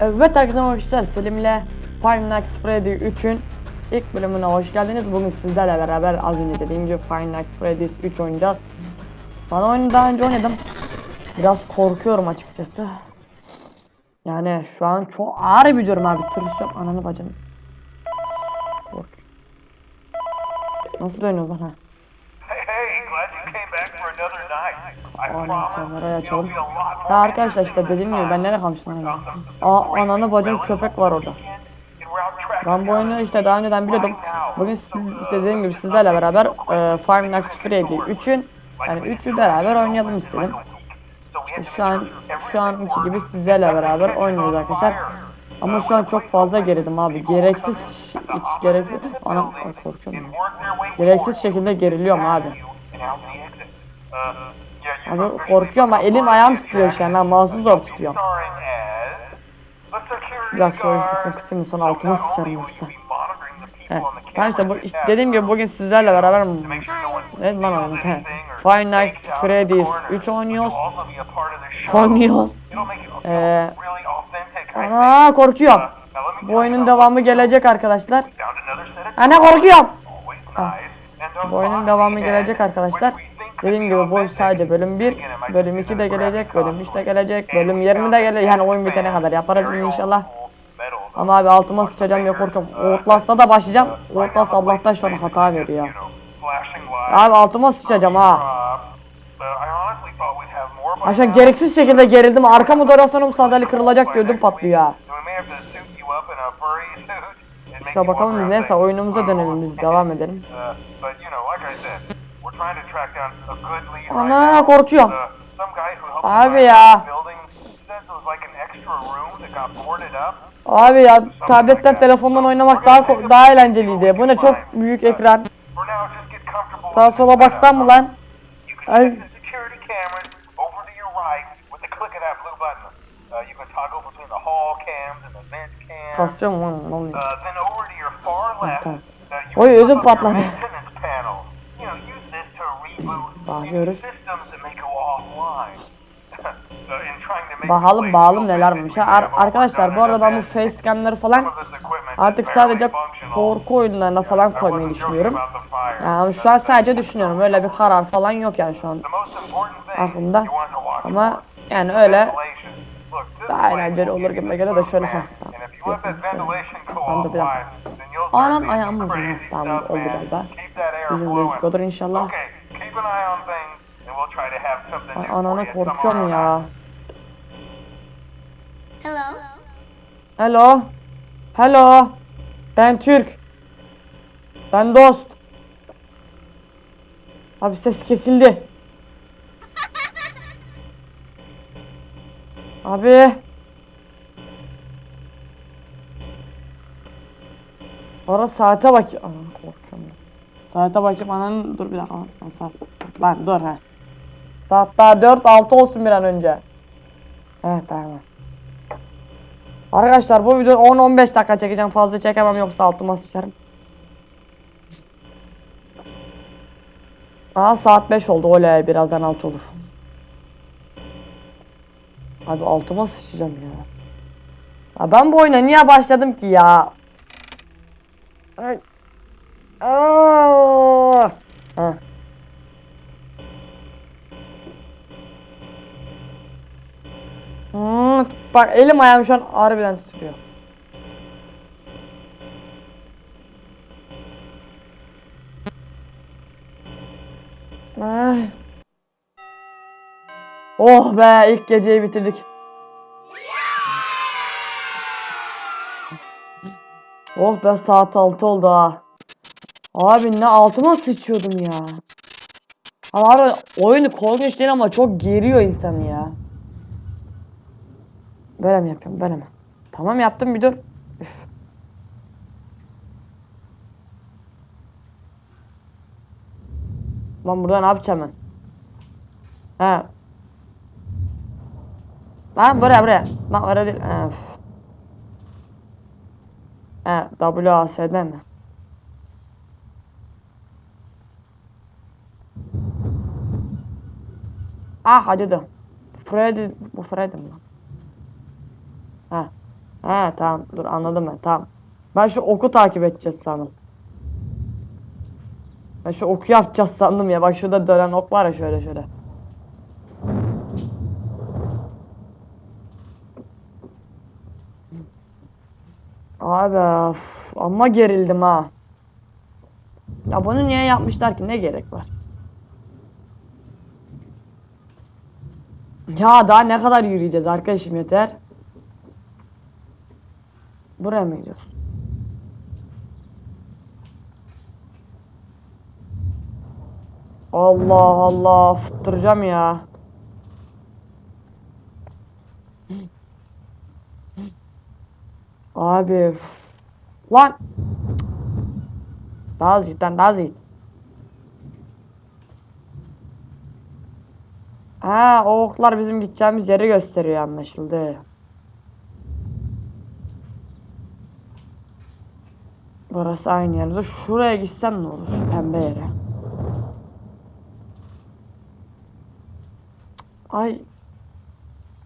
Evet arkadaşlar Selim'le Five Nights at Freddy 3'ün ilk bölümüne hoş geldiniz. Bugün sizlerle beraber az önce dediğim gibi Five Nights at Freddy's 3 oynayacağız. Ben oyunu daha önce oynadım. Biraz korkuyorum açıkçası. Yani şu an çok ağır bir durum abi. Tırsıyorum ananı bacını. s- Kork. Nasıl dönüyoruz lan ha? Hey, hey, glad you came back for another night. I Aynen, kamerayı açalım. Ya arkadaşlar işte dediğim gibi ben nereye kalmıştım lan? Aa ananı bacım köpek var orada. Ben bu oyunu işte daha önceden biliyordum. Bugün işte dediğim gibi sizlerle beraber e, Nights at Freddy 3'ün yani 3'ü beraber oynayalım istedim. İşte şu an şu anki gibi sizlerle beraber oynuyoruz arkadaşlar. Ama şu an çok fazla gerildim abi. Gereksiz hiç gereksiz anam ay, korkuyorum. ya. Gereksiz şekilde geriliyorum abi. Abi korkuyorum ben elim ayağım titriyor şu an ha mouse'u zor tutuyorum. Bir dakika şöyle sesini kısayım da sonra altıma sıçarım yoksa. He. Tamam işte bu işte dediğim gibi bugün sizlerle beraber ne lan oyunu? He. Five Nights Freddy's 3 oynuyoruz. Oynuyoruz. Ee, Ana korkuyorum. Bu oyunun devamı gelecek arkadaşlar. Ana korkuyorum. Bu oyunun devamı gelecek arkadaşlar. Dediğim gibi bu sadece bölüm 1, bölüm 2 de gelecek, bölüm 3 de gelecek, bölüm 20 de gelecek. Yani oyun bitene kadar yaparız inşallah. Ama abi altıma sıçacağım diye korkuyorum. Outlast'ta da başlayacağım. Outlast Allah'tan şu an hata veriyor. Abi altıma sıçacağım ha. Aşağı gereksiz şekilde gerildim. Arkamı dönüyorsam sandalye kırılacak ödüm patlıyor ha. İşte bakalım neyse oyunumuza dönelim biz devam edelim. Ana korkuyorum. Abi ya. Abi ya tabletten telefondan oynamak daha daha eğlenceliydi. Bu ne çok büyük ekran. Sağa sola baksan mı lan? Ay. Uh. Kasıyorum lan ne oluyor? Uh, then over make Bakalım open, Ha, we ar- arkadaşlar bu arada ben bu facecam'ları falan artık sadece korku oyunlarına falan koymayı düşünüyorum. Yani şu an sadece düşünüyorum. Öyle bir karar falan yok yani şu an aklımda. Ama yani öyle daha eğlenceli olur the göre de şöyle boost, ha. man. tamam. And if you let that Diyorsun, şöyle. ventilation go Ben de bir dakika. offline, then you'll start Anam ayağım crazy Tamam oldu galiba. Flowing. gözüküyordur inşallah. Okay, keep an eye on things, and we'll try to have something Ay anana korkuyorum ya. Hello? Hello. Hello. Ben Türk. Ben dost. Abi ses kesildi. Abi. Ara saate bak. Ana korkuyorum. Saate bakayım ananın dur bir dakika. lan. Saat. Lan dur ha. Saat daha 4 6 olsun bir an önce. Evet tamam. Arkadaşlar bu videoyu 10-15 dakika çekeceğim fazla çekemem yoksa altıma sıçarım. Aa saat 5 oldu oley birazdan alt olur. Abi altıma sıçacağım ya. ya. Ben bu oyuna niye başladım ki ya? Ay. Aa! Ha. Hmm, bak elim ayağım şu an harbiden titriyor. Ay. Oh be ilk geceyi bitirdik. Oh be saat 6 oldu ha. Abi ne altıma sıçıyordum ya. Abi oyunu korkunç değil ama çok geriyor insanı ya. Böyle mi yapıyorum? Böyle mi? Tamam yaptım bir dur. Üf. Lan burada ne yapacağım ben? He. Lan buraya buraya. Lan öyle değil. Üf. He WASD mi? Ah acıdı. Freddy. Bu Freddy mi lan? Ha. He tamam dur anladım ben tamam. Ben şu oku takip edeceğiz sandım. Ben şu oku yapacağız sandım ya. Bak şurada dönen ok var ya şöyle şöyle. Abi of, amma gerildim ha. Ya bunu niye yapmışlar ki? Ne gerek var? Ya daha ne kadar yürüyeceğiz arkadaşım yeter. Buraya mı gidiyoruz? Allah Allah fıttıracağım ya. Abi lan daha lan daha az Ha o oklar bizim gideceğimiz yeri gösteriyor anlaşıldı. Burası aynı yerde. Şuraya gitsem ne olur? Şu pembe yere. Ay.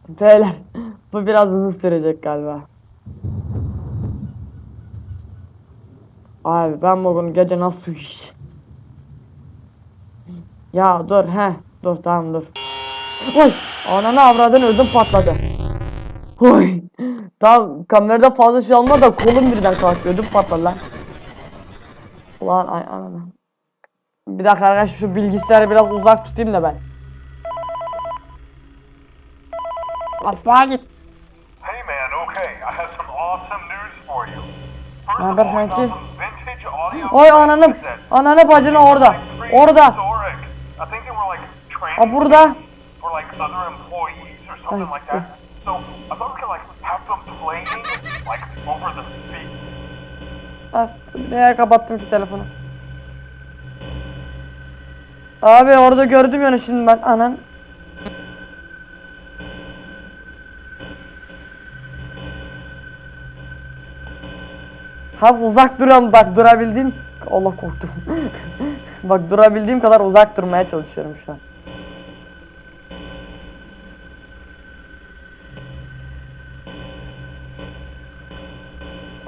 Beyler. Bu biraz uzun sürecek galiba. Abi ben bugün gece nasıl iş? Ya dur he. Dur tamam dur. Oy. Ananı avradın ödüm patladı. Oy. Tamam kamerada fazla şey olma da kolum birden kalktı ödüm patladı lan. Ulan ay ananı. Bir dakika arkadaşlar şu bilgisayarı biraz uzak tutayım da ben. Asla git. Hey man, okay, I have some awesome news for you. First Haber of all, I kanki? found some vintage audio Oy ananı ananı bacını orada. Orada. Ha burada. Like other employees or something like that. So I thought we could like have them playing like over the. As neye kapattım ki telefonu? Abi orada gördüm yani şimdi ben anan. Ha uzak duran bak durabildiğim Allah korktum. bak durabildiğim kadar uzak durmaya çalışıyorum şu an.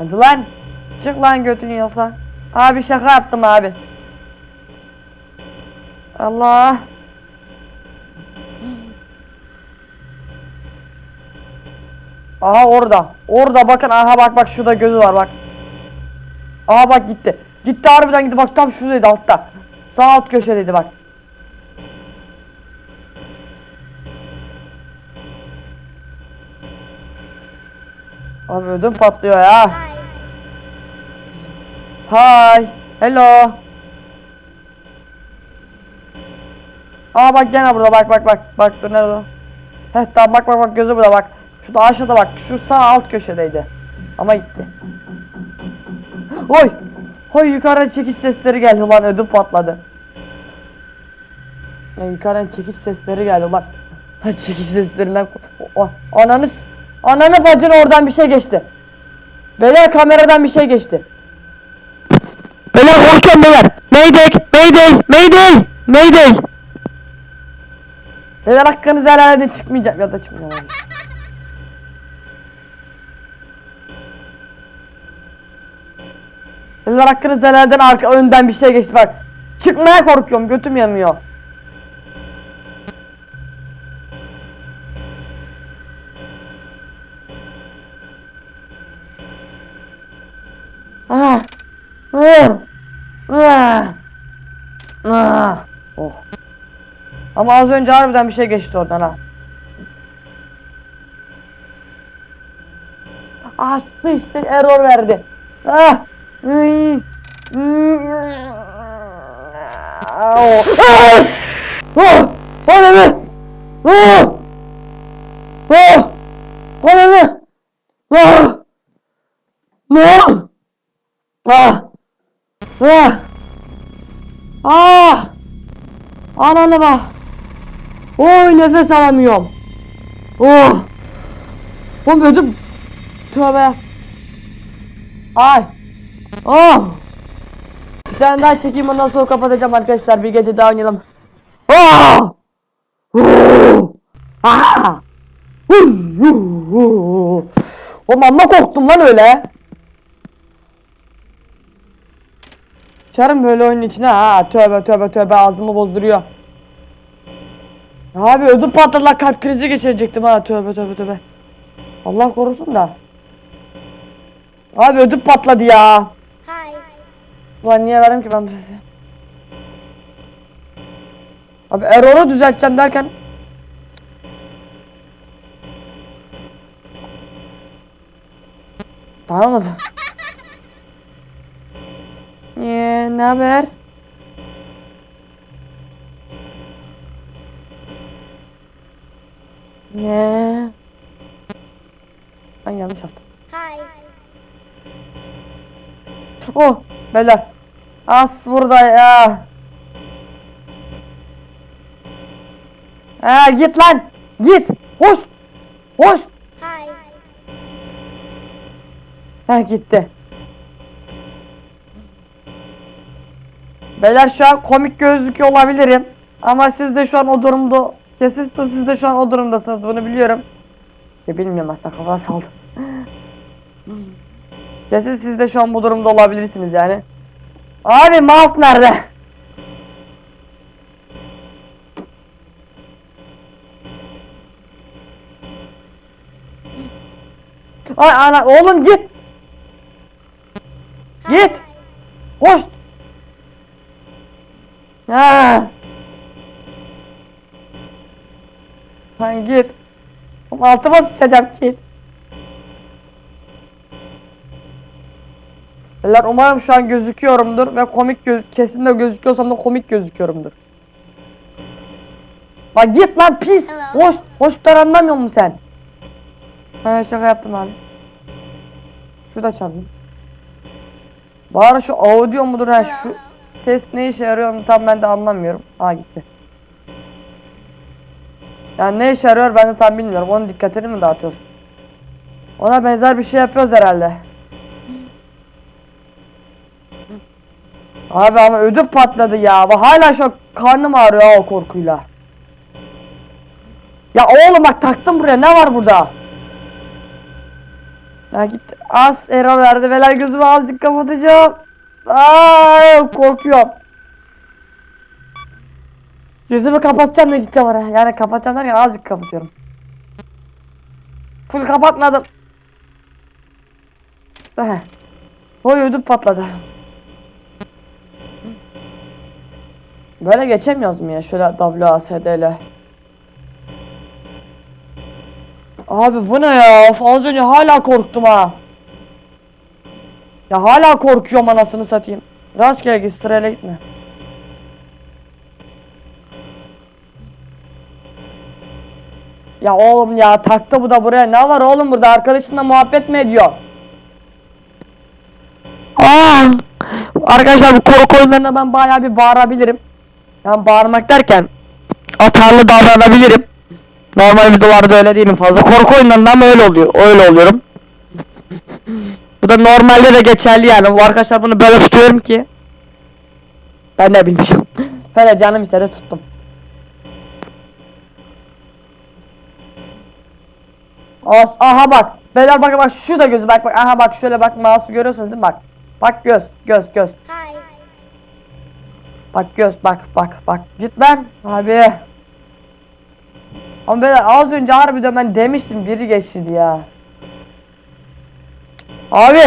Hadi lan. Çık lan götün yiyorsa. Abi şaka yaptım abi. Allah. Aha orada. Orada bakın aha bak bak şurada gözü var bak. Aha bak gitti. Gitti harbiden gitti bak tam şuradaydı altta. Sağ alt köşedeydi bak. Abi ödüm patlıyor ya. Hi. Hello. Aa bak gene burada bak bak bak. Bak dur nerede? Heh tamam bak bak bak gözü burada bak. Şurada aşağıda bak. Şu sağ alt köşedeydi. Ama gitti. Oy. Oy yukarıdan çekiş sesleri geldi lan ödüm patladı. Ya yukarıdan çekiş sesleri geldi lan. Çekiş seslerinden o, o, ananı ananı bacın oradan bir şey geçti. Beyler kameradan bir şey geçti. Korkuyorum beyler. Mayday, mayday, mayday, mayday. Beyler hakkınızı helal edin çıkmayacak ya da çıkmayacak. Beyler hakkınızı helal edin arka önden bir şey geçti bak. Çıkmaya korkuyorum götüm yanıyor. Ah. Oh. Ama az önce harbiden bir şey geçti oradan ha. Ah sıçtı error verdi. Ah. Iy. Hmm. Ah. Oh. Ah. Oh. Ananı. Ah. Ah. Ananı. Ah. Ah. Ah! Ah! Ah! Ananı bak. Oy nefes alamıyorum. Oh! Oğlum ödüm. Tövbe. Ay. Oh! Bir tane daha çekeyim ondan sonra kapatacağım arkadaşlar. Bir gece daha oynayalım. Oh! Oh! Ah! Uh! Uh! Uh! Oğlum amma korktum lan öyle. Sıçarım böyle oyunun içine ha tövbe tövbe tövbe ağzımı bozduruyor. Abi ödüm patladı lan kalp krizi geçirecektim ha tövbe tövbe tövbe. Allah korusun da. Abi ödüm patladı ya. Hi. Ulan niye verdim ki ben bu sesi? Abi error'u düzelteceğim derken Tamam oldu. Niye ne haber? Ne? Ben yanlış yaptım. Hi. Oh beyler. As burada ya. Ha git lan. Git. Hoş. Hoş. Hi. Ha gitti. Beyler şu an komik gözüküyor olabilirim. Ama siz de şu an o durumda kesin siz de şu an o durumdasınız bunu biliyorum. Ya bilmiyorum aslında kafaya saldım. kesin siz de şu an bu durumda olabilirsiniz yani. Abi mouse nerede? Ay ana oğlum git. Git. Hoş. Ha. Lan git. Oğlum altıma sıçacağım git. Beyler umarım şu an gözüküyorumdur ve komik göz kesin de gözüküyorsam da komik gözüküyorumdur. Lan git lan pis. Hello. Hoş. Hoştan anlamıyor musun sen? Ha şaka yaptım abi. Şurada çaldım. Bari şu audio mudur ha şu ses ne işe yarıyor onu tam ben de anlamıyorum. Ha gitti. Yani ne işe yarıyor ben de tam bilmiyorum. Onun dikkatini mi dağıtıyorsun? Ona benzer bir şey yapıyoruz herhalde. Abi ama ödüm patladı ya. Bak hala şu karnım ağrıyor o korkuyla. Ya oğlum bak taktım buraya ne var burada? Ya git az error verdi veler gözümü azıcık kapatacağım. Aa korkuyorum. Gözümü kapatacağım da gideceğim oraya. Yani kapatacağım derken azıcık kapatıyorum. Full kapatmadım. Heh. Oy ödüm patladı. Böyle geçemiyoruz mu ya şöyle WASD ile? Abi bu ne ya? Az önce hala korktum ha. Ya hala korkuyorum anasını satayım. Rastgele git sırayla gitme. Ya oğlum ya taktı bu da buraya. Ne var oğlum burada? Arkadaşınla muhabbet mi ediyor? Aa! Arkadaşlar bu korku oyunlarında ben bayağı bir bağırabilirim. Yani bağırmak derken atarlı davranabilirim. Normal videolarda öyle değilim fazla. Korku oyunlarında ama öyle oluyor. Öyle oluyorum. Bu da normalde de geçerli yani. Bu arkadaşlar bunu böyle tutuyorum ki. Ben de bilmiyorum. Böyle canım istedi tuttum. As aha bak. Beyler bak bak şu da gözü bak bak. Aha bak şöyle bak mouse'u görüyorsunuz değil mi bak. Bak göz göz göz. Hi. Bak göz bak bak bak. Git lan abi. Ama beyler az önce harbiden ben demiştim biri geçti ya. Abi.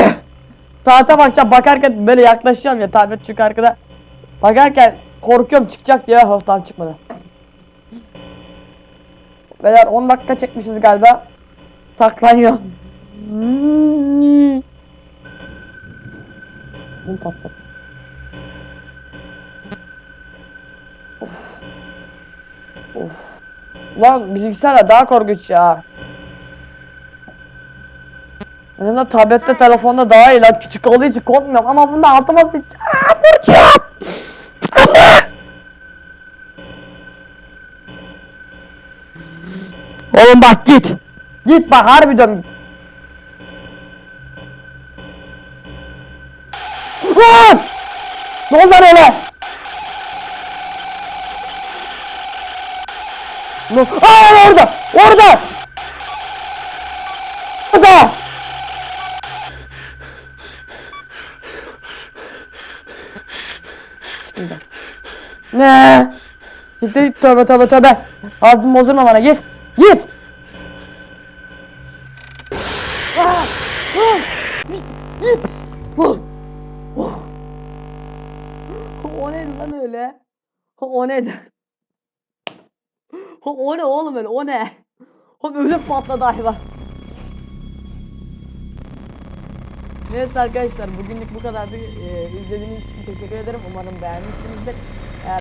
Saate bakacağım bakarken böyle yaklaşacağım ya tablet çünkü arkada. Bakarken korkuyorum çıkacak diye oh, tamam çıkmadı. Beyler 10 dakika çekmişiz galiba. Saklanıyor. Bunu patlat. Of. Lan bilgisayarla daha korkunç ya. En azından tablette telefonda daha iyi lan küçük olduğu için korkmuyorum ama bunda altıma sıç. Aa, korkuyorum. Oğlum bak git. Git bak harbiden git. Lan! Ne oldu öyle? Ne? Aa orada! Orada! Orada! Ne? Siktir tövbe tövbe tövbe. Ağzımı bozurma bana. Ah! Ah! Git. O ne lan öyle? O ne? O ne oğlum öyle? O ne? O öyle patladı hayvan. Neyse arkadaşlar bugünlük bu kadardı. Ee, izlediğiniz için teşekkür ederim. Umarım beğenmişsinizdir.